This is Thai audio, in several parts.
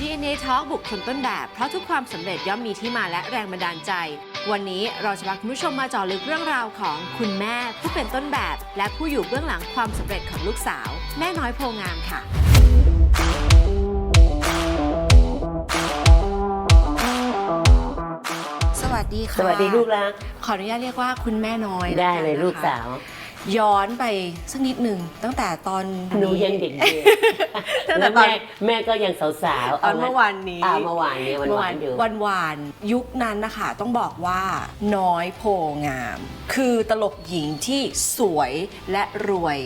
DNA Talk บุคคลต้นแบบ เพราะทุกความสำเร็จย่อมมีที่มาและแรงบันดาลใจ วันนี้เราจะพาคุณผู้ชมมาเจาะลึกเรื่องราวของคุณแม่ผู้เป็นต้นแบบ และผู้อยู่เบื้องหลังความสำเร็จของลูกสาว แม่น้อยโพงามค่ะสวัสดีค่ะ สวัสดีลูกรัก ขออนุญาตเรียกว่าคุณแม่น้อยได้แวกันเลยนะคะลูกสาว ย้อนไปสักนิดหนึ่งตั้งแต่ตอนหนูยังเด็กตั้งๆแต่แล้วตอน แม่แม่ก็ยังสาวๆตอนาเมื่อวานนี้อ่าเมื่อวานนี้วันวานอยู่ วันวานยุคนั้นนะคะ ต้องบอกว่าน้อยโพงาม คือตลกหญิงที่สวยและรวย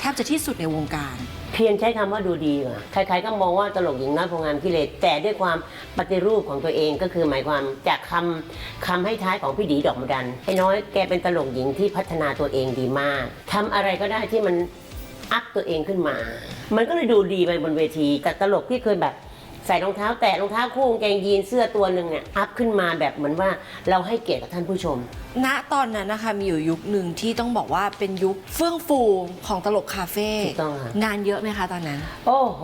แทบจะที่สุดในวงการ เพียงใช้คำว่าดูดีว่ะใครๆก็มองว่าตลกหญิงน้อยโพงามกิเลสแต่ด้วยความปฏิรูปของตัวเองก็คือหมายความจากคำคำให้ท้ายของพี่ดีดอกมดันไอ้น้อยแกเป็นตลกหญิงที่พัฒนาตัวเองดีมากทำอะไรก็ได้ที่มันอัพตัวเองขึ้นมา มันก็เลยดูดีไปบนเวทีแต่ตลกที่เคยแบบ ส่รองเท้าแตะรองเท้าคู่กางเกงยีนเสื้อตัวหนึ่งเนี่ยอัพขึ้นมาแบบเหมือนว่าเราให้เกียรติกับท่านผู้ชม ณตอนนั้นนะคะมีอยู่ยุคหนึ่งที่ต้องบอกว่าเป็นยุคเฟื่องฟูของตลกคาเฟ่ถูกต้องค่ะ งานเยอะไหมคะตอนนั้น โอ้โห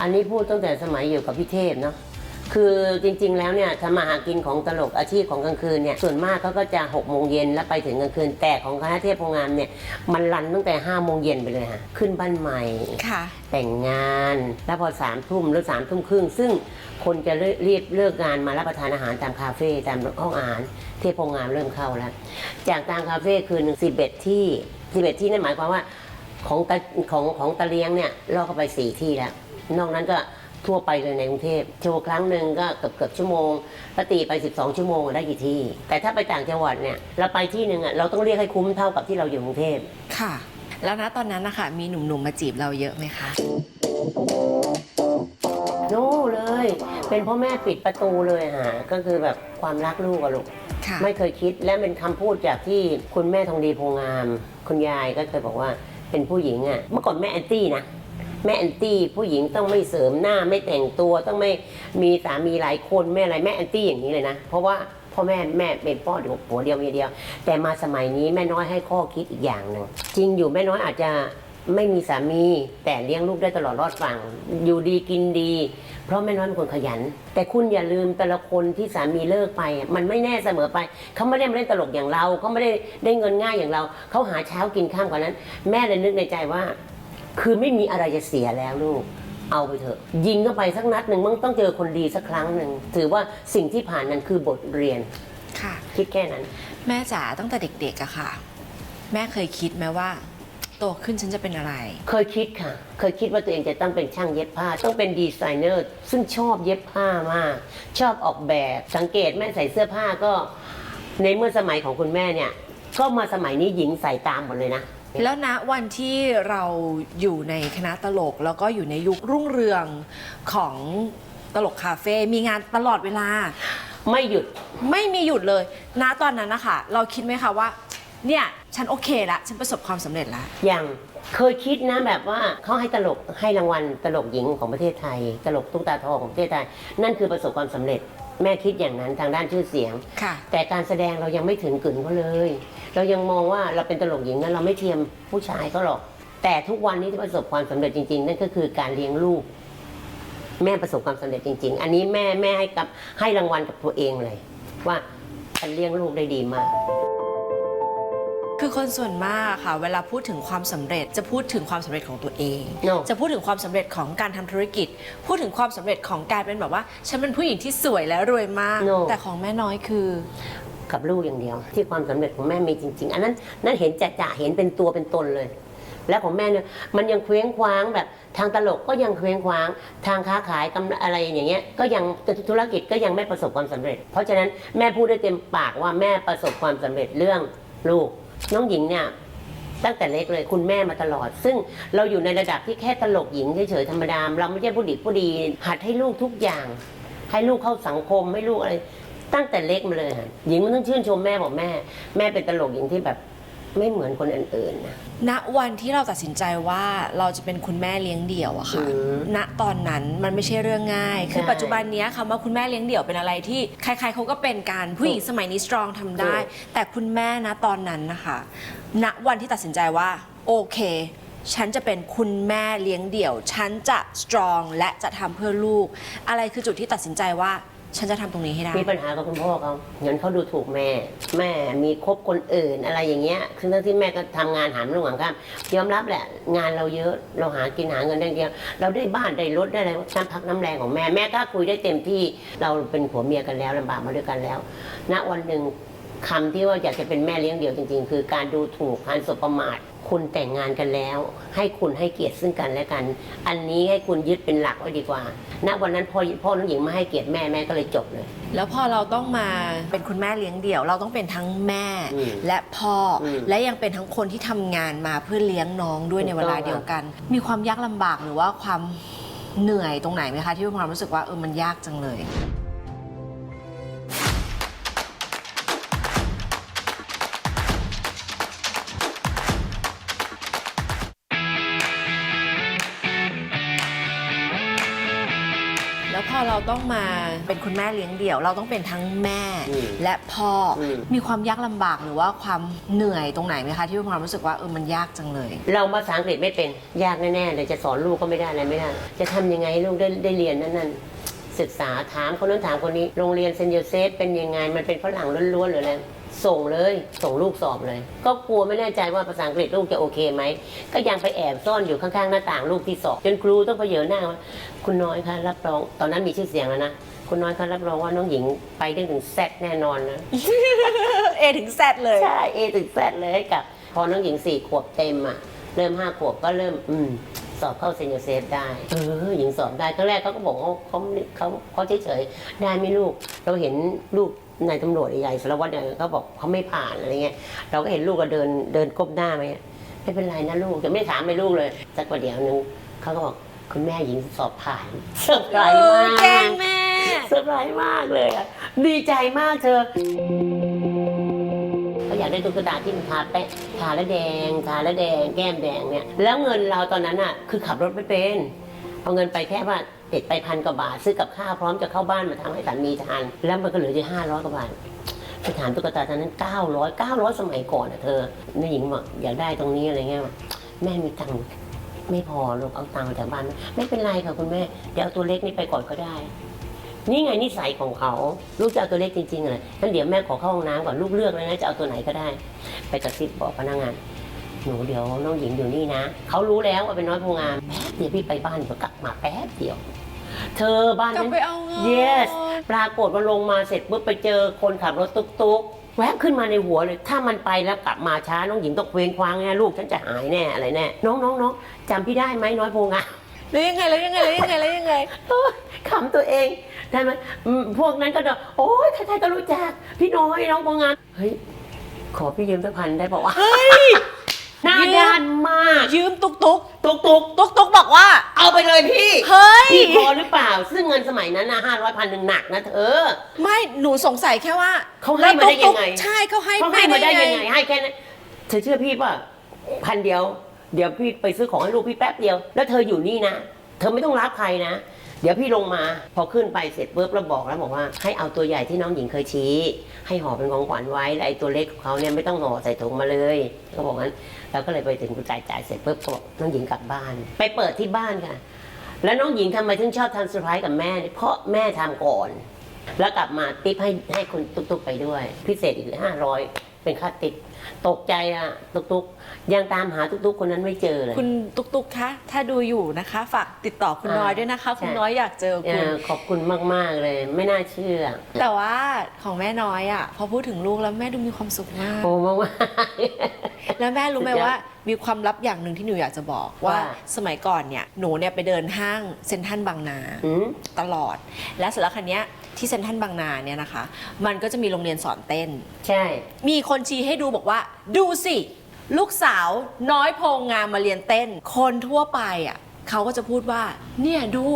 อันนี้พูดตั้งแต่สมัยอยู่กับพี่เทพเนาะ คือจริงๆ แล้วเนี่ยทำมาหากินของตลกอาชีพของกลางคืนเนี่ยส่วนมากเขาก็จะ6กโมงเย็นแล้วไปถึงกลางคืนแต่ของคณะเทพโพงามเนี่ยมันรันตั้งแต่5้าโมงเย็นไปเลยฮะขึ้นบ้านใหม่ ค่ะ แต่งงานแล้วพอสามทุ่มหรือสามทุ่มครึ่ง ซึ่งคนจะเลิกรีบเลิกงานมารับประทานอาหารตามคาเฟ่ตามห้องอาหารเทพโพงามเริ่มเข้าแล้ว จากตามคาเฟ่คือหนึ่งสิบเอ็ดที่สิบเอ็ดที่นั่นหมายความว่าของตาของของตาเลี้ยงเนี่ยเราเข้าไปสี่ที่แล้ว นอกนั้นก็ ทั่วไปเลยในกรุงเทพโชว์ครั้งหนึ่งก็เกือบเกือบชั่วโมงถ้าตีไป 12 ชั่วโมงได้กี่ที่ แต่ถ้าไปต่างจังหวัดเนี่ยเราไปที่หนึ่งอะเราต้องเรียกให้คุ้มเท่ากับที่เราอยู่กรุงเทพค่ะ แล้วณตอนนั้นนะคะมีหนุ่มๆมาจีบเราเยอะไหมคะโน่เลย เป็นพ่อแม่ปิดประตูเลยฮะก็คือแบบความรักลูกอะลูกค่ะไม่เคยคิดและเป็นคำพูดจากที่คุณแม่ทองดีโพงาม คุณยายก็เคยบอกว่าเป็นผู้หญิงอะ่ะเมื่อก่อนแม่แอนตี้นะ แม่แอนตี้ผู้หญิงต้องไม่เสริมหน้าไม่แต่งตัวต้องไม่มีสามีหลายคนแม่อะไรแม่แอนตี้อย่างนี้เลยนะ เพราะว่าพ่อแม่แม่เป็นพ่อเดียวผัวเดียวเมียเดียว แต่มาสมัยนี้แม่น้อยให้ข้อคิดอีกอย่างหนึ่งจริงอยู่แม่น้อยอาจจะไม่มีสามีแต่เลี้ยงลูกได้ตลอดรอดฝั่งอยู่ดีกินดี เพราะแม่น้อยเป็นคนขยัน แต่คุณอย่าลืมแต่ละคนที่สามีเลิกไป มันไม่แน่เสมอไป เขาไม่ได้มาเล่นตลกอย่างเราเขาไม่ได้ได้เงินง่ายอย่างเรา เขาหาเช้ากินข้ามกว่านั้น แม่เลยนึกในใจว่า คือไม่มีอะไรจะเสียแล้วลูก เอาไปเถอะ ยิงเข้าไปสักนัดหนึ่งมันต้องเจอคนดีสักครั้งหนึ่งถือว่าสิ่งที่ผ่านนั้นคือบทเรียนค่ะ คิดแค่นั้น แม่จ๋าตั้งแต่เด็กๆอะค่ะ แม่เคยคิดไหมว่าโตขึ้นฉันจะเป็นอะไร เคยคิดค่ะ เคยคิดว่าตัวเองจะต้องเป็นช่างเย็บผ้า ต้องเป็นดีไซเนอร์ ซึ่งชอบเย็บผ้ามาก ชอบออกแบบ สังเกตแม่ใส่เสื้อผ้าก็ ในเมื่อสมัยของคุณแม่เนี่ย ก็มาสมัยนี้หญิงใส่ตามหมดเลยนะ แล้วณวันที่เราอยู่ในคณะตลก แล้วก็อยู่ในยุครุ่งเรืองของตลกคาเฟ่มีงานตลอดเวลา ไม่หยุด ไม่มีหยุดเลย ณตอนนั้นนะคะเราคิดไหมคะว่า เนี่ยฉันโอเคละฉันประสบความสำเร็จละอย่างเคยคิดนะแบบว่าเขาให้ตลกให้รางวัลตลกหญิงของประเทศไทย ตลกตุ๊กตาทองของประเทศไทย นั่นคือประสบความสำเร็จ แม่คิดอย่างนั้นทางด้านชื่อเสียง ค่ะ แต่การแสดงเรายังไม่ถึงกึ่นเขาเลย เรายังมองว่าเราเป็นตลกหญิงนั้นเราไม่เทียมผู้ชายเขาหรอก แต่ทุกวันนี้ที่ประสบความสำเร็จจริง ๆ นั่นก็คือการเลี้ยงลูก แม่ประสบความสำเร็จจริง ๆ อันนี้แม่แม่ให้กับให้รางวัลกับตัวเองเลย ว่าฉันเลี้ยงลูกได้ดีมากคือคนส่วนมากอะค่ะ เวลาพูดถึงความสำเร็จจะพูดถึงความสำเร็จของตัวเอง No จะพูดถึงความสำเร็จของการทำธุรกิจ พูดถึงความสำเร็จของการเป็นแบบว่า ฉันเป็นผู้หญิงที่สวยและรวยมาก No แต่ของแม่น้อยคือ กับลูกอย่างเดียว ที่ความสำเร็จของแม่มีจริง ๆ อันนั้นนั่นเห็นจะจะเห็นเป็นตัวเป็นตนเลย แล้วของแม่เนี่ยมันยังเคว้งคว้างแบบทางตลกก็ยังเคว้งคว้าง ทางค้าขายกำอะไรอย่างเงี้ยก็ยังธุรกิจก็ยังไม่ประสบความสำเร็จ เพราะฉะนั้นแม่พูดได้เต็มปากว่าแม่ประสบความสำเร็จเรื่องลูก น้องหญิงเนี่ยตั้งแต่เล็กเลยคุณแม่มาตลอด ซึ่งเราอยู่ในระดับที่แค่ตลกหญิงเฉยๆธรรมดาเราไม่ใช่ผู้ดีผู้ดีหัดให้ลูกทุกอย่าง ให้ลูกเข้าสังคมให้ลูกอะไร ตั้งแต่เล็กมาเลยค่ะหญิงมันต้องชื่นชมแม่บอกแม่ แม่เป็นตลกหญิงที่แบบไม่เหมือนคนอื่นๆนะ ณวันที่เราตัดสินใจว่าเราจะเป็นคุณแม่เลี้ยงเดี่ยวอะค่ะ อืมณตอนนั้นมันไม่ใช่เรื่องง่าย คือใช่ปัจจุบันเนี้ยคำว่าคุณแม่เลี้ยงเดี่ยวเป็นอะไรที่ใครๆเขาก็เป็นการผู้หญิงสมัยนี้สตรองทำได้ ถูก แต่คุณแม่นะตอนนั้นนะคะ ณวันที่ตัดสินใจว่าโอเค ฉันจะเป็นคุณแม่เลี้ยงเดี่ยว ฉันจะสตรองและจะทำเพื่อลูก อะไรคือจุดที่ตัดสินใจว่า ฉันจะทำตรงนี้ให้ได้ มีปัญหากับคุณพ่อเขาเงั้นเขาดูถูกแม่ แม่มีคบคนอื่นอะไรอย่างเงี้ยคือทั้งที่แม่ก็ทำงานหามรุ่งหางข้ามยอมรับแหละ งานเราเยอะเราหากินหาเงินได้เดียวเราได้บ้านได้รถได้อะไรน้ำพักน้ำแรงของแม่แม่ก็คุยได้เต็มที่เราเป็นผัวเมียกันแล้วลำบากมาด้วยกันแล้ว ณวันหนึ่งคำที่ว่าอยากจะเป็นแม่เลี้ยงเดี่ยวจริง ๆ คือการดูถูกการสบประมาท คุณแต่งงานกันแล้ว ให้คุณให้เกียรติซึ่งกันและกัน อันนี้ให้คุณยึดเป็นหลักไว้ดีกว่า ณวันนั้นพ่อพ่อน้องหญิงมาให้เกียรติแม่แม่ก็เลยจบเลย แล้วพอเราต้องมาเป็นคุณแม่เลี้ยงเดี่ยว เราต้องเป็นทั้งแม่อืมและพ่ออม และยังเป็นทั้งคนที่ทำงานมาเพื่อเลี้ยงน้องด้วยถูกในเวลาต้องเดียวกัน มีความยากลำบากหรือว่าความเหนื่อยตรงไหนไหมคะที่มีความรู้สึกว่าเออมันยากจังเลย ต้องมาเป็นคุณแม่เลี้ยงเดี่ยว เราต้องเป็นทั้งแม่อืมและพ่ออม มีความยากลำบากหรือว่าความเหนื่อยตรงไหนไหมคะ ที่มีความรู้สึกว่าเออมันยากจังเลย เราภาษาอังกฤษไม่เป็นยากแน่ๆเลยจะสอนลูกก็ไม่ได้อะไรไม่ได้ จะทำยังไงให้ลูกได้ได้เรียนนั่นนั่นศึกษาถามคนนั้นถามคนนี้โรงเรียนเซนต์โยเซฟเป็นยังไงมันเป็นฝรั่งล้วนๆหรืออะไร ส่งเลย ส่งลูกสอบเลย ก็กลัวไม่แน่ใจว่าภาษาอังกฤษลูกจะโอเคไหม ก็ยังไปแอบซ่อนอยู่ข้างๆหน้าต่างลูกที่สอบ จนครูต้องไปเหยอหน้าว่าคุณน้อยคะรับรอง ตอนนั้นมีชื่อเสียงแล้วนะ คุณน้อยคะรับรองว่าน้องหญิงไปได้ถึงแซดแน่นอนนะ เอถึงแซดเลย ใช่เอถึงแซดเลยให้กับ พอน้องหญิงสี่ขวบเต็มอะ เริ่มห้าขวบก็เริ่มอืมสอบเข้าเซนต์โยเซฟได้ เออหญิงสอบได้ครั้งแรกเขาก็บอกว่าเขาเขาเขาเฉยๆได้ไหมลูก เราเห็นลูก นายตำรวจใหญ่ๆสารวัตรเนี่ยเขาบอกเขาไม่ผ่านอะไรเงี้ยเราก็เห็นลูกก็เดินเดินก้มหน้าไหมไม่เป็นไรนะลูกจะไม่ถามไปลูกเลยสักประเดี๋ยวนึงเขาก็บอกคุณแม่หญิงสอบผ่านเซอร์ไพรส์มากแกล้งแม่เซอร์ไพรส์มากเลยอะดีใจมากเธอเขาอยากได้ตุ๊กตาที่มันทาแป้งทาแล้วแดงทาแล้วแดงแก้มแดงเนี่ยแล้วเงินเราตอนนั้นอะคือขับรถไม่เป็นเอาเงินไปแค่ว่า ติดไปพันกว่าบาท ซื้อกับข้าวพร้อมจะเข้าบ้านมาทำให้สามีทาน แล้วมันก็เหลืออยู่ห้าร้อยกว่าบาทไปถามตุ๊กตาตอนนั้นเก้าร้อยเก้าร้อยสมัยก่อนอะเธอแม่หญิงบอกอยากได้ตรงนี้อะไรเงี้ยบอกแม่มีตังค์ไม่พอลูกเอาตังค์จากบ้านไมไม่เป็นไรค่ะคุณแม่เดี๋ยวเอาตัวเล็กนี่ไปก่อนก็ได้ นี่ไงนิสัยของเขาลูกจะเอาตัวเล็กจริงๆเลยงั้นเดี๋ยวแม่ขอเข้าห้องน้ำก่อนลูกเลือกเลยนะจะเอาตัวไหนก็ได้ ไปกระซิบบอกพนักงานหนูเดี๋ยวน้องหญิงอยู่นี่นะ เขารู้แล้วว่าเป็นน้อยโพงามแป๊บเดียวพี่ไปบ้านเดี๋ยวกลับมาแป๊บเดียว เธอบ้านกลับนั้น ไปเอาเงิน yes ปรากฏว่าลงมาเสร็จปุ๊บไปเจอคนขับรถตุ๊กๆแวบขึ้นมาในหัวเลย ถ้ามันไปแล้วกลับมาช้าน้องหญิงต้องเคว้งคว้างแน่ลูกฉันจะหายแน่อะไรแน่น้องน้องน้องจำพี่ได้ไหมน้อยโพงามแล้วยังไงแล้วยังไงแล้วยังไงแล้วยังไงโอ๊ยขำตัวเองได้ไหมอืมพวกนั้นก็จะโอ๊ยใครๆก็รู้จัก พี่น้อยน้องโพงามเฮ้ย ขอพี่ยืมสักพันได้บอกว่าเฮ้ย หน้าด้านมาก ยืมตุกตุกตุกตุกตุกตุกบอกว่า เอาไปเลยพี่เฮ้ย พี่พอหรือเปล่า ซึ่งเงินสมัยนั้นนะห้าร้อยพันหนึ่งหนักนะเธอ ไม่หนูสงสัยแค่ว่าเขาให้มาได้ยังไงแล้วตุ๊กๆใช่เขาให้เขาให้มาได้ยังไงให้แค่นั้นเธอเชื่อพี่ป่ะพันเดียว เดี๋ยวพี่ไปซื้อของให้ลูกพี่แป๊บเดียว แล้วเธออยู่นี่นะ เธอไม่ต้องรับใครนะ เดี๋ยวพี่ลงมา พอขึ้นไปเสร็จปุ๊บแล้วบอกแล้วบอกว่าให้เอาตัวใหญ่ที่น้องหญิงเคยชี้ ให้ห่อเป็นของขวัญไว้แล้วไอ้ตัวเล็กของเขาเนี่ยไม่ต้องห่อใส่ถุงมาเลยเขาบอกงั้นเราก็เลยไปถึงกูจ่ายจ่ายเสร็จปุ๊บก็บอกน้องหญิงกลับบ้าน ไปเปิดที่บ้านค่ะ แล้วน้องหญิงทำไมถึงชอบทำเซอร์ไพรส์กับแม่เนี่ยเพราะแม่ทำก่อน แล้วกลับมาติปให้ให้คุณตุ๊กๆไปด้วย พิเศษอีกห้าร้อย เป็นค่าติปตกใจอะตุ๊กๆยังตามหาตุ๊กๆคนนั้นไม่เจอเลย คุณตุกตุกคะ ถ้าดูอยู่นะคะ ฝากติดต่อคุณอ่าน้อยด้วยนะคะ คุณใช่น้อยอยากเจอเอคุณอขอบคุณมาก ๆ เลย ไม่น่าเชื่อ แต่ว่าของแม่น้อยอะ พอพูดถึงลูกแล้วแม่ดูมีความสุขมาก โอ้มาก แล้วแม่รู้ไหมสุดยอดว่ามีความลับอย่างหนึ่งที่หนูอยากจะบอกว่าว่า สมัยก่อนเนี่ยหนูเนี่ยไปเดินห้างเซ็นทรัลบางนาๆอืม ตลอด และเสร็จแล้วคันนี้ย ที่เซ็นทรัลบางนาเนี่ยนะคะ มันก็จะมีโรงเรียนสอนเต้น ใช่ มีคนชี้ให้ดูบอกว่า ดูสิ ลูกสาวน้อยโพงงามมาเรียนเต้น คนทั่วไปอะเขาก็จะพูดว่า เนี่ยดู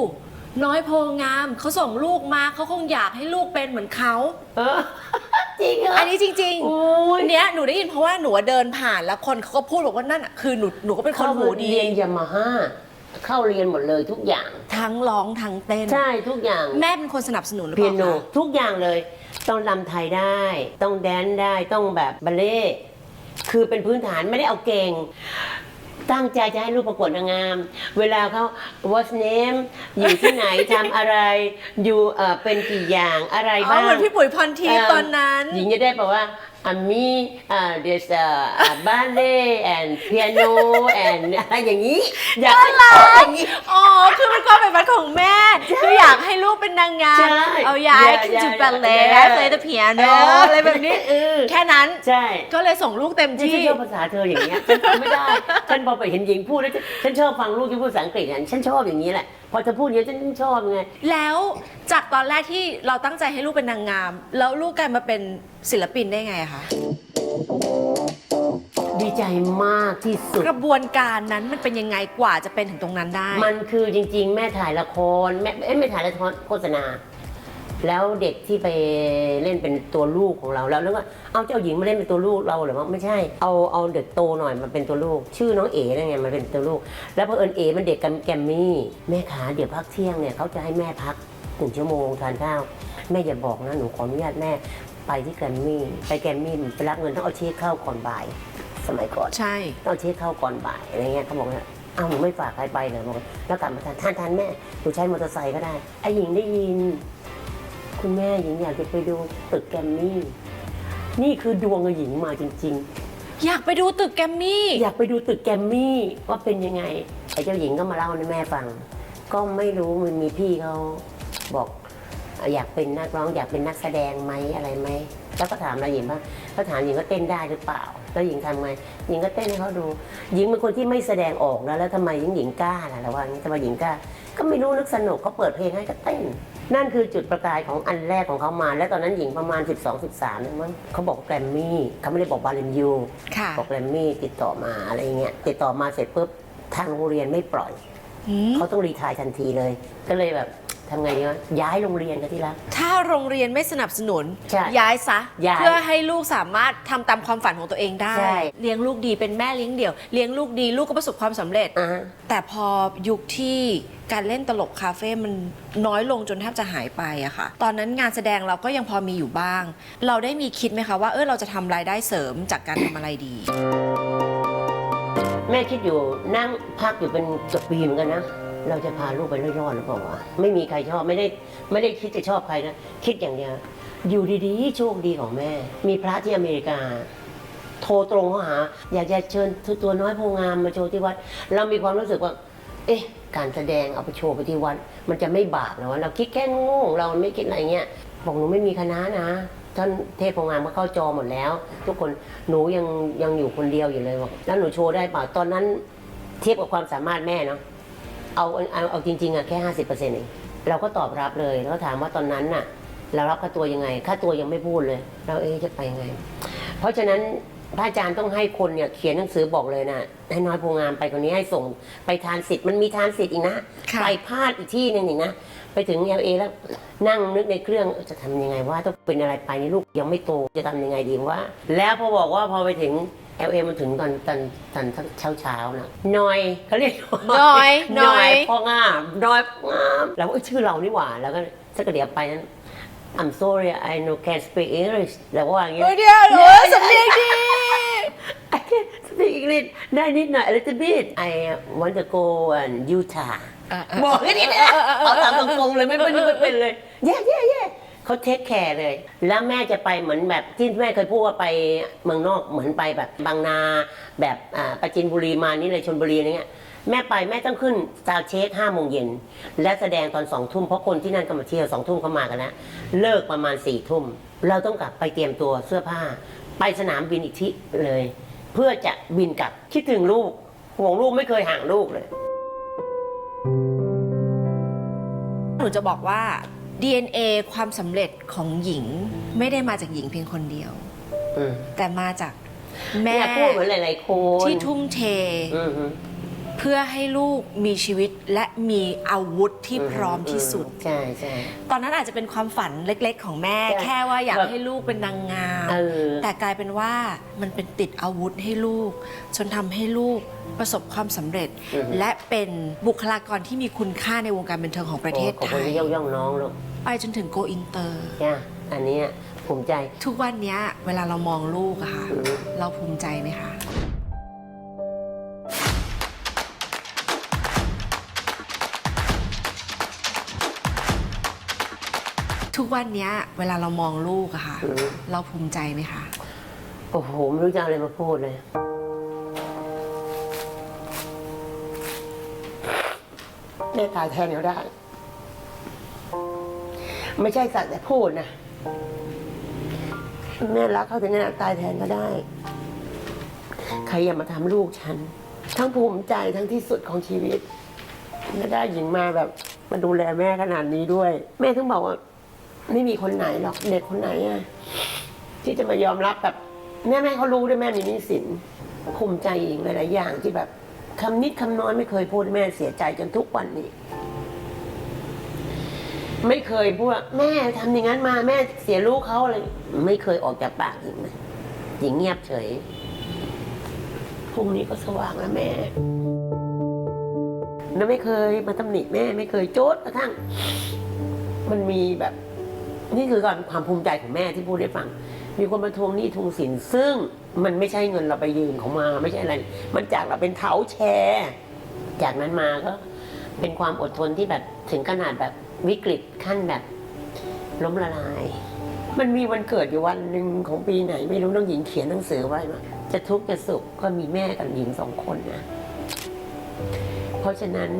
น้อยโพงามเขาส่งลูกมาเขาคงอยากให้ลูกเป็นเหมือนเขาเออ จริงเหรออันนี้จริงโอ้ยๆเนี้ยหนูได้ยินเพราะว่าหนูเดินผ่านแล้วคนเขาก็พูดบอกว่านั่นอะคือหนูหนูก็เป็นคนหูดี เรียนยามาฮ่า เข้าเรียนหมดเลยทุกอย่าง ทั้งร้องทั้งเต้น ใช่ทุกอย่างแม่เป็นคนสนับสนุนหรือเปเปียล่าโนคะทุกอย่างเลย ต้องรำไทยได้ ต้องแดนซ์ได้ต้องแบบบัลเล่ต์คือเป็นพื้นฐานไม่ได้เอาเก่ง ตั้งใจจะให้ลูกประกวดนางงาม เวลาเขา what's name อยู่ที่ไหน ทำอะไรอยู่เอ่อเป็นกี่อย่างอะไรอ๋อบ้าง เหมือนพี่ปุ๋ยพรทิพย์ตอนนั้น หญิงจะได้บอกว่า อามีอ่า there's a ballet and piano and อะไรอย่างนี้ อยากให้อย่างนี้ อ๋อ คือเป็นความใฝ่ฝันของแม่ คืออยากให้ลูกเป็นนางงาม ใช่เอาย้ายอย่าขึ้นอย่าจูบัลเล่อย่าเพลย์เดเปียโนเออออะไรแบบนี้ เออ แค่นั้น ใช่ก็เลยส่งลูกเต็มที่ที่ ฉันชอบภาษาเธออย่างเงี้ยฉันทำไม่ได้ ฉันพอไปเห็นหญิงพูดแล้วฉันฉันชอบฟังลูกที่พูดภาษาอังกฤษอะฉันชอบอย่างนี้แหละ พอเธอพูดอย่างนี้ฉันชอบไง แล้วจากตอนแรกที่เราตั้งใจให้ลูกเป็นนางงาม แล้วลูกกลายมาเป็นศิลปินได้ไงอะคะดีใจมากที่สุด กระบวนการนั้นมันเป็นยังไงกว่าจะเป็นถึงตรงนั้นได้ มันคือจริง ๆ แม่ถ่ายละครแม่เอ้ยไม่ถ่ายละครโฆษณา แล้วเด็กที่ไปเล่นเป็นตัวลูกของเราแล้วแล้วก็เอาเจ้าหญิงมาเล่นเป็นตัวลูกเราเหรือว่าไม่ใช่ เอาเอาเด็กโตหน่อยมาเป็นตัวลูก ชื่อน้องเอ๋นั่นไงมันเป็นตัวลูก แล้วพอเอิญเอ๋มันเด็กแกมมี่แม่ขาเดี๋ยวพักเที่ยงเนี่ยเขาจะให้แม่พักหนึ่งชั่วโมงทานข้าวแม่อย่าบอกนะหนูขออนุญาตแม่ไปที่แกรมมี่ไปแกรมมี่ไปรับเงินต้องเอาเช็คเข้าก่อนบ่าย สมัยก่อนใช่ ต้องเช็คเข้าก่อนบ่ายอะไรเงี้ยเขาบอกว่าอ้าวหนูไม่ฝากใครไปเลยบอกว่าแล้วกลับมาทานทานทานแม่หนูใช้มอเตอร์ไซค์ก็ได้ไอ้หญิงได้ยิน คุณแม่หญิงอยากจะไปดูตึกแกรมมี่ นี่คือดวงกับหญิงมาจริง อยากไปดูตึกแกรมมี่ ๆ อยากไปดูตึกแกรมมี่ว่าเป็นยังไงไอ้เจ้าหญิงก็มาเล่าให้แม่ฟัง ก็ไม่รู้มันมีพี่เขาบอกอยากเป็นนักร้องอยากเป็นนักแสดงไหมอะไรไหมแล้วก็ถามเราหญิงว่าเขาถามหญิงว่าเต้นได้หรือเปล่า แล้วหญิงทำไงหญิงก็เต้นให้เขาดู หญิงเป็นคนที่ไม่แสดงออกนะแล้วทำไมหญิงหญิงกล้าล่ะแล้วว่าอย่างนี้ทำไมหญิงกล้าก็ไม่รู้นึกสนุกเขาเปิดเพลงให้ก็เต้น นั่นคือจุดประกายของอันแรกของเขามา และตอนนั้นหญิงประมาณ 12 13นั่นมั้งเขาบอกแกรมมี่เขาไม่ได้บอกบาเลนยูค่ะ บอกแกรมมี่ติดต่อมาอะไรเงี้ยติดต่อมาเสร็จปุ๊บทางโรงเรียนไม่ปล่อยหืมเขาต้องรีไทายทันทีเลย ก็เลยแบบ ทำไงดีวะย้ายโรงเรียนกันที่รัก ถ้าโรงเรียนไม่สนับสนุน ใช่ย้ายซะ ย้ายเพื่อให้ลูกสามารถทำตามความฝันของตัวเองได้ ใช่ เลี้ยงลูกดีเป็นแม่เลี้ยงเดี่ยว เลี้ยงลูกดีลูกก็ประสบความสำเร็จ อ่าฮะแต่พอยุคที่การเล่นตลกคาเฟ่มันน้อยลงจนแทบจะหายไปอะค่ะ ตอนนั้นงานแสดงเราก็ยังพอมีอยู่บ้าง เราได้มีคิดไหมคะว่าเออเราจะทำรายได้เสริมจากการทำอะไรดี แม่คิดอยู่นั่งพักอยู่เป็นเกือบปีเหมือนกันนะ เราจะพาลูกไปเล่อยรอดหรือเปล่าวะไม่มีใครชอบไม่ได้ไม่ได้คิดจะชอบใครนะ คิดอย่างเดียวอยู่ดีๆ โชคดีของแม่ มีพระที่อเมริกา โทรตรงเข้าหา อยากจะเชิญตัวน้อยโพงามมาโชว์ที่วัด เรามีความรู้สึกว่า เอ๊ะ การแสดงเอาไปโชว์ไปที่วัด มันจะไม่บาปเหรอวะเราคิดแค่งงเราไม่คิดอะไรเงี้ยบอกหนูไม่มีคณะนะท่านเทพโพงามก็เข้าจอหมดแล้ว ทุกคนหนูยังยังอยู่คนเดียวอยู่เลยบอกแล้วหนูโชว์ได้เปล่าตอนนั้น เทียบกับความสามารถแม่เนาะ เอาเอาเอาจริงๆอะแค่ห้าสิบเปอร์เซ็นต์เองเราก็ตอบรับเลยแล้วก็ถามว่าตอนนั้นน่ะ เรารับค่าตัวยังไง ค่าตัวยังไม่พูดเลย เราเอ๊ะจะไปยังไง เพราะฉะนั้นพระอาจารย์ต้องให้คนเนี่ยเขียนหนังสือบอกเลยนะให้น้อยโพงามไปคนนี้ให้ส่งไปทานสิทธิ์มันมีทานสิทธิ์อีกนะค่ะ ไปพลาดอีกที่หนึงอีกนะไปถึงเอลเอแล้วนั่งนึกในเครื่องจะทำยังไงว่าต้องเป็นอะไรไปนี่ลูกยังไม่โตจะทำยังไงดีว่า แล้วพอบอกว่าพอไปถึง เอลเอมันถึงตอนตอนตอนเช้าเช้าๆนะนอยเขาเรียกน้อยนน้ออยยพ่องามนอยพ่องามแล้วก็ชื่อเรานี่หว่า แล้วก็สักเดี๋ยวไปนั้น I'm sorry I no can speak English แล้วก็ว่าอย่างเงี้ยเฮ้ยเดียวโอ้ยสำเนียงดี I can speak English ได้นิดหน่อย a little bit I want to go and Utah บอกแค่นี้นะเอาตามตรงๆเลยไม่เป็นไม่เป็นเลยแย่แย่แย่ เขาเทคแคร์เลย แล้วแม่จะไปเหมือนแบบที่แม่เคยพูดว่าไปเมืองนอกเหมือนไปแบบบางนาแบบอ่าประจินบุรีมานี่เลยชนบุรีอะไรเงี้ยแม่ไปแม่ต้องขึ้นซาวด์เช็คห้าโมงเย็นและแสดงตอนสองทุ่มเพราะคนที่นั่นก็มาเที่ยวสองทุ่มเขามากันแล้วเลิกประมาณสี่ทุ่มเราต้องกลับไปเตรียมตัวเสื้อผ้า ไปสนามบินอีกทีเลย เพื่อจะบินกลับคิดถึงลูกห่วงลูกไม่เคยห่างลูกเลย หนูจะบอกว่า DNA ความสำเร็จของหญิงไม่ได้มาจากหญิงเพียงคนเดียว อืมแต่มาจากแม่แม่พูดเหมือนหลายๆคนที่ทุ่มเท อืมฮึเพื่อให้ลูกมีชีวิตและมีอาวุธที่พร้อมที่สุด ใช่ใช่ ตอนนั้นอาจจะเป็นความฝันเล็ก ๆ ของแม่ ใช่แค่ว่าอยากแบบให้ลูกเป็นนางงาม เออ แต่กลายเป็นว่ามันเป็นติดอาวุธให้ลูก จนทำให้ลูกประสบความสำเร็จอือฮึและเป็นบุคลากรที่มีคุณค่าในวงการบันเทิงของประเทศขอบไทคุณย ที่ยกย่องน้องลูกไปจนถึงโกอินเตอร์ จ้ะอันเนี้ยภูมิใจ ทุกวันเนี้ยเวลาเรามองลูกอะค่ะอืมเราภูมิใจไหมคะ ทุกวันเนี้ย เวลาเรามองลูกอะค่ะ อืม เราภูมิใจไหมคะ โอ้โหไม่รู้จะเอาอะไรมาพูดเลย แม่ตายแทนเขาได้ ไม่ใช่สักแต่พูดนะแม่รักเขาถึงขนาดตายแทนก็ได้ ใครอย่ามาทำลูกฉัน ทั้งภูมิใจทั้งที่สุดของชีวิตและได้หญิงมาแบบ มาดูแลแม่ขนาดนี้ด้วย แม่ถึงบอกว่า ไม่มีคนไหนหรอกเด็กคนไหนอะที่จะมายอมรับแบบแม่แม่เขารู้ด้วยแม่มีหนี้สินภูมิใจหญิงหลายๆอย่างที่แบบคำนิดคำน้อยไม่เคยพูดแม่เสียใจจนทุกวันนี้ ไม่เคยพูดว่าแม่ทำอย่างนั้นมาแม่เสียลูกเขาอะไรไม่เคยออกจากปากหญิงนะหญิงเงียบเฉยพรุ่งนี้ก็สว่างแล้วแม่แล้วไม่เคยมาตำหนิแม่ไม่เคยโจดกระทั่ง มันมีแบบ นี่คือการความภูมิใจของแม่ที่พูดให้ฟัง มีคนมาทวงหนี้ทวงสินซึ่งมันไม่ใช่เงินเราไปยืมเขามาไม่ใช่อะไร มันจากเราเป็นเท้าแชร์ จากนั้นมาก็เป็นความอดทนที่แบบถึงขนาดแบบวิกฤตขั้นแบบล้มละลาย มันมีวันเกิดอยู่วันหนึ่งของปีไหน ไม่รู้น้องหญิงเขียนหนังสือไว้มาจะทุกข์จะสุขก็มีแม่กับหญิงสองคนนะ เพราะฉะนั้น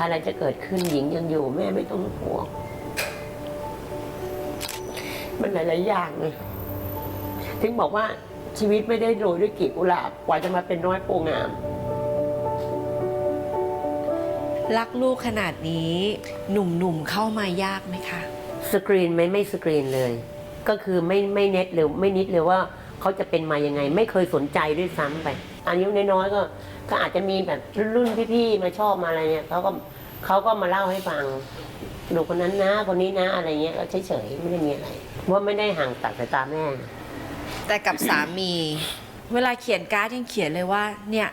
อะไรจะเกิดขึ้นหญิงยังอยู่แม่ไม่ต้องห่วง มันหลาย ๆ อย่างเลยถึงบอกว่าชีวิตไม่ได้โรยด้วยกลีบกุหลาบกว่าจะมาเป็นน้อยโปงาม รักลูกขนาดนี้ หนุ่มๆเข้ามายากไหมคะ สกรีนไหมไม่สกรีนเลย ก็คือไม่ไม่เน็ตเลยไม่นิดเลยว่าเขาจะเป็นมายังไง ไม่เคยสนใจด้วยซ้ำไปอายุน้อยๆก็ ก็อาจจะมีแบบรุ่นๆพี่ๆมาชอบมาอะไรเนี่ยเขาก็เขาก็มาเล่าให้ฟัง ดูคนนั้นนะคนนี้นะอะไรเงี้ยก็เฉยๆไม่ได้มีอะไร ว่าไม่ได้ห่างตัดสายตาแม่ แต่กับสามี เวลาเขียนการ์ดยังเขียนเลยว่า เนี่ย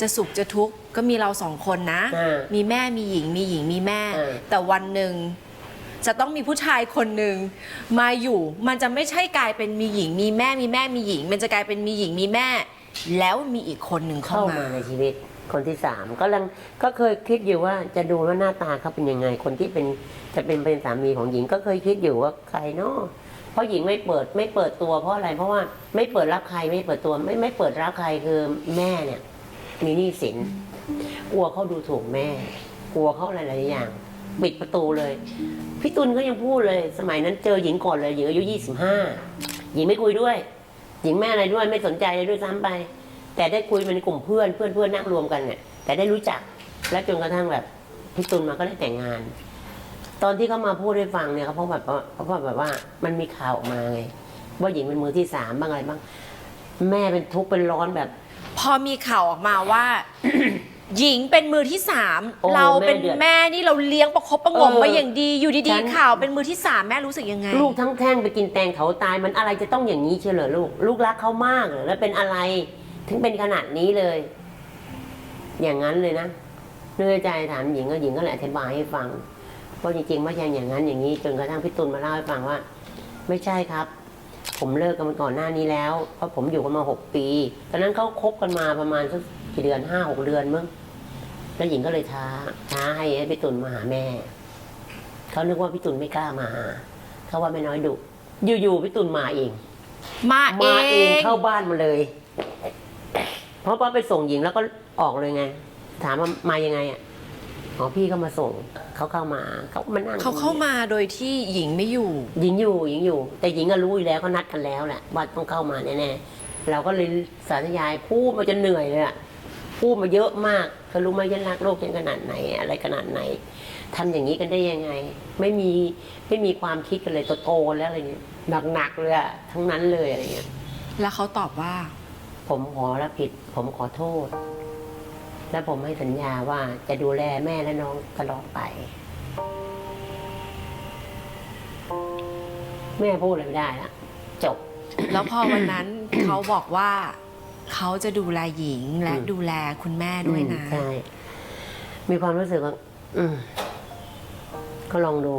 จะสุขจะทุกข์ก็มีเราสองคนนะ อ่ามีแม่มีหญิงมีหญิงมีแม่เออแต่วันหนึ่งจะต้องมีผู้ชายคนหนึ่งมาอยู่ มันจะไม่ใช่กลายเป็นมีหญิง มีแม่มีแม่มีหญิง มันจะกลายเป็นมีหญิงมีแม่ แล้วมีอีกคนหนึ่งเข้าเข้ามามาในชีวิต คนที่สามก็ลังก็เคยคิดอยู่ว่าจะดูว่าหน้าตาเขาเป็นยังไง คนที่เป็นจะเป็นเป็นสามีของหญิงก็เคยคิดอยู่ว่าใครเนาะเพราะหญิงไม่เปิดไม่เปิดตัวเพราะอะไรเพราะว่าไม่เปิดรับใครไม่เปิดตัวไม่ไม่เปิดรับใครคือแม่เนี่ย มีหนี้สินกลัวเขาดูถูกแม่ กลัวเขาหลายๆอย่างปิดประตูเลยพี่ตุลก็ยังพูดเลย สมัยนั้นเจอหญิงก่อนเลยหญิงอายุยี่สิบห้าหญิงไม่คุยด้วย หญิงแม่อะไรด้วยไม่สนใจเลยด้วยซ้ำไป แต่ได้คุยมันในกลุ่มเพื่อนเพื่อนเพื่อนนั่งรวมกันเนี่ยแต่ได้รู้จัก และจนกระทั่งแบบพี่ตุลมาก็ได้แต่งงาน ตอนที่เขามาพูดให้ฟังเนี่ยเขาเพราะแบบว่าเพราะแบบว่ามันมีข่าวออกมาไงว่าหญิงเป็นมือที่สามบ้างอะไรบ้าง แม่เป็นทุกข์เป็นร้อนแบบ พอมีข่าวออกมาว่า หญิงเป็นมือที่สามโอ้เราเป็นแม่เดือดแม่นี่เราเลี้ยงประคบประหงมเออมาอย่างดีอยู่ฉัดีนๆข่าวเป็นมือที่สามแม่รู้สึกยังไง ลูกทั้งแท่งไปกินแตงเขาตายมันอะไรจะต้องอย่างนี้เชียวเหรอลูก ลูกรักเขามากเหรอแล้วเป็นอะไร ถึงเป็นขนาดนี้เลย อย่างนั้นเลยนะเนื่อใจถามหญิงก็หญิงก็เลยอธิบายให้ฟังเพราะจริงๆไม่ใช่อย่างนั้นอย่างนี้ จนกระทั่งพี่ตุลมาเล่าให้ฟังว่า ไม่ใช่ครับ ผมเลิกกันมาก่อนหน้านี้แล้ว เพราะผมอยู่กันมาหกปี ตอนนั้นเขาคบกันมาประมาณสักกี่เดือนห้าหกเดือนมั้งแล้วหญิงก็เลยท้าท้าให้ให้พี่ตุลมาหาแม่เขานึกว่าพี่ตุลไม่กล้ามาหาเขาว่าไม่น้อยดุอยู่ๆพี่ตุลมาเอง มาเอมาเองงเข้าบ้านมาเลยเพ ราะว่าไปส่งหญิงแล้วก็ออกเลยไง ถามว่ามายังไงอะอ๋อพี่เขามาส่งเขาเข้ามาเขามานั่งเขาเข้ามาโดยที่หญิงไม่อยู่ หญิงอยู่หญิงอยู่ แต่หญิงก็รู้อยู่แล้วเขานัดกันแล้วแหละว่าต้องเข้ามาแน่ๆเราก็เลยสาธยายพูดมาจนเหนื่อยเลยอะพูดมาเยอะมากเธอรู้ไหมยันรักโลกยันขนาดไหน อะไรขนาดไหนทำอย่างนี้กันได้ยังไง ไม่มีไม่มีความคิดกันเลยโตๆแล้วอะไรเงี้ยหนักๆเลยอะทั้งนั้นเลยอะไรเงี้ยแล้วเขาตอบว่า ผมขอรับผิด ผมขอโทษ และผมให้สัญญาว่าจะดูแลแม่และน้องตลอดไป แม่พูดอะไรไม่ได้ละจบ แล้วพอวันนั้น เขาบอกว่าเขาจะดูแลหญิงและอืมดูแลคุณแม่ด้วยนะอืมใช่ มีความรู้สึกว่า อืม ก็ลองดู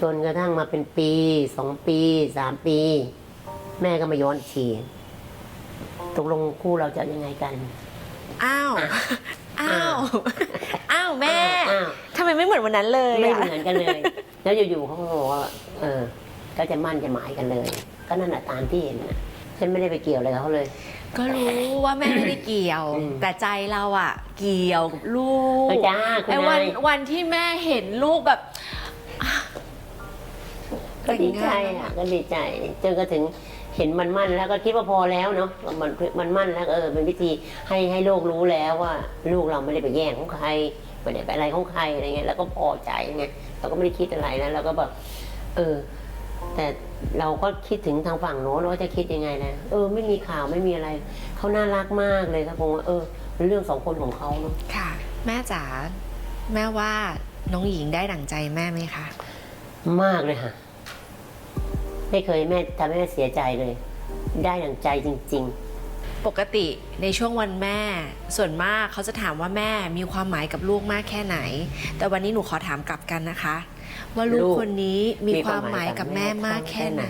จนกระทั่งมาเป็นปี สองปี สามปี แม่ก็มาย้อนอีกที ตกลงคู่เราจะยังไงกัน อ้าว อ้าว อ้าวแม่ อ้าว ทำไมไม่เหมือนวันนั้นเลยไม่อะเหมือนกันเลย แล้วอยู่ๆเขาก็บอกว่าเออ ก็จะมั่นจะหมายกันเลย ก็นั่นแหละตามที่เห็นนะฉันไม่ได้ไปเกี่ยวอะไรกับเขาเลย ก็รู้ว่าแม่ไม่ได้เกี่ยว อืม แต่ใจเราอะเกี่ยวกับลูก เออจ้าคุณไอ้วันนายวันที่แม่เห็นลูกแบบ ก็ดีใจอะก็ดีใจ จนก็ถึง เห็นมันมั่นแล้วก็คิดว่าพอแล้วเนาะมันมันมั่นแล้วเออเป็นวิธีให้ให้โลกรู้แล้วว่า ลูกเราไม่ได้ไปแย่งของใครไม่ได้ไปอะไรของใครอะไรเงี้ยแล้วก็พอใจไงเราก็ไม่ได้คิดอะไรนะเราก็แบบเออ แต่เราก็คิดถึงทางฝั่งโน้นว่าจะคิดยังไงนะเออ ไม่มีข่าวไม่มีอะไรเขาน่ารักมากเลยครับผมว่าเออเป็นเรื่องสองคนของเขาเนาะค่ะ แม่จ๋าแม่ว่าน้องหญิงได้ดั่งใจแม่ไหมคะ มากเลยค่ะ ไม่เคยแม่ทำให้แม่เสียใจเลย ได้ดังใจจริง ๆ ปกติในช่วงวันแม่ ส่วนมากเขาจะถามว่าแม่มีความหมายกับลูกมากแค่ไหน แต่วันนี้หนูขอถามกลับกันนะคะ ว่าลูกลูกคนนี้มีมีความมคาวหมามหายยกักับบแม่แม่มากแค่ไหน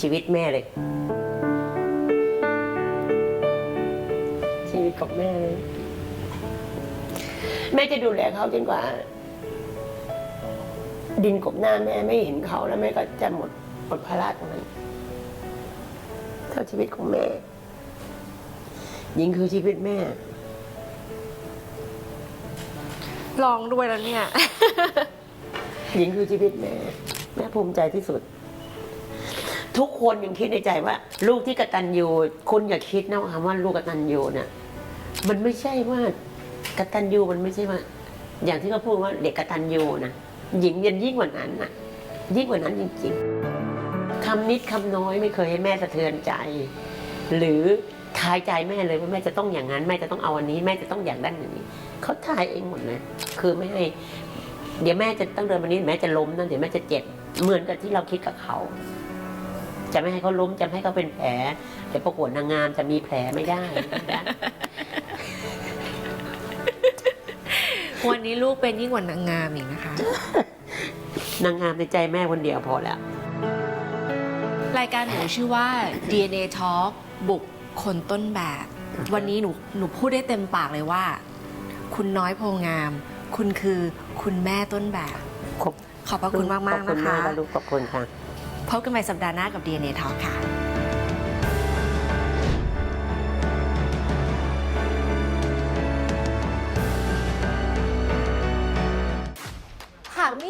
ชีวิตแม่เลย ชีวิตของแม่เลยแม่จะดูแลเขาจนกว่า ดินกบหน้าแม่ไม่เห็นเขาแล้วแม่ก็จะหมด หมดภาระตรงนั้นเท่าชีวิตของแม่ยิงคือชีวิตแม่ ลองด้วยแล้วเนี่ย หญิงคือชีวิตแม่ แม่ภูมิใจที่สุด ทุกคนยังคิดในใจว่า ลูกที่กตัญญูคุณอย่าคิดนะคำว่าลูกกตัญญูเนี่ยมันไม่ใช่ว่ากตัญญูมันไม่ใช่ว่า อย่างที่เขาพูดว่าเด็กกตัญญูนะหญิงยันยิ่งกว่านั้นนะยิ่งกว่านั้นจริงๆคำนิดคำน้อยไม่เคยให้แม่สะเทือนใจ หรือทายใจแม่เลยว่าแม่จะต้องอย่างนั้นแม่จะต้องเอาอันนี้ แม่จะต้องอย่างนั้นอย่างนี้เขาทายเองหมดเลยคือไม่ให้เดี๋ยวแม่จะต้องเดินวันนี้แม่จะล้มนะเดี๋ยวแม่จะเจ็บเหมือนกับที่เราคิดกับเขาจะไม่ให้เขาล้มจะไม่ให้เขาเป็นแผลเดี๋ยวประกวดนางงามจะมีแผลไม่ได้ไม่ได้วันนี้ลูกเป็นยิ่งกว่านางงามอีกนะคะ นางงามในใจแม่คนเดียวพอแล้ว รายการหนูชื่อว่า DNA Talk บุกคนต้นแบบ วันนี้หนูหนูพูดได้เต็มปากเลยว่า คุณน้อยโพงาม คุณคือคุณแม่ต้นแบบ ขอบขอบพระคุณมากขอบๆคุนะณคะมากลูกขอบคุณค่ะ พบกันใหม่สัปดาห์หน้ากับ DNA Talk ค่ะ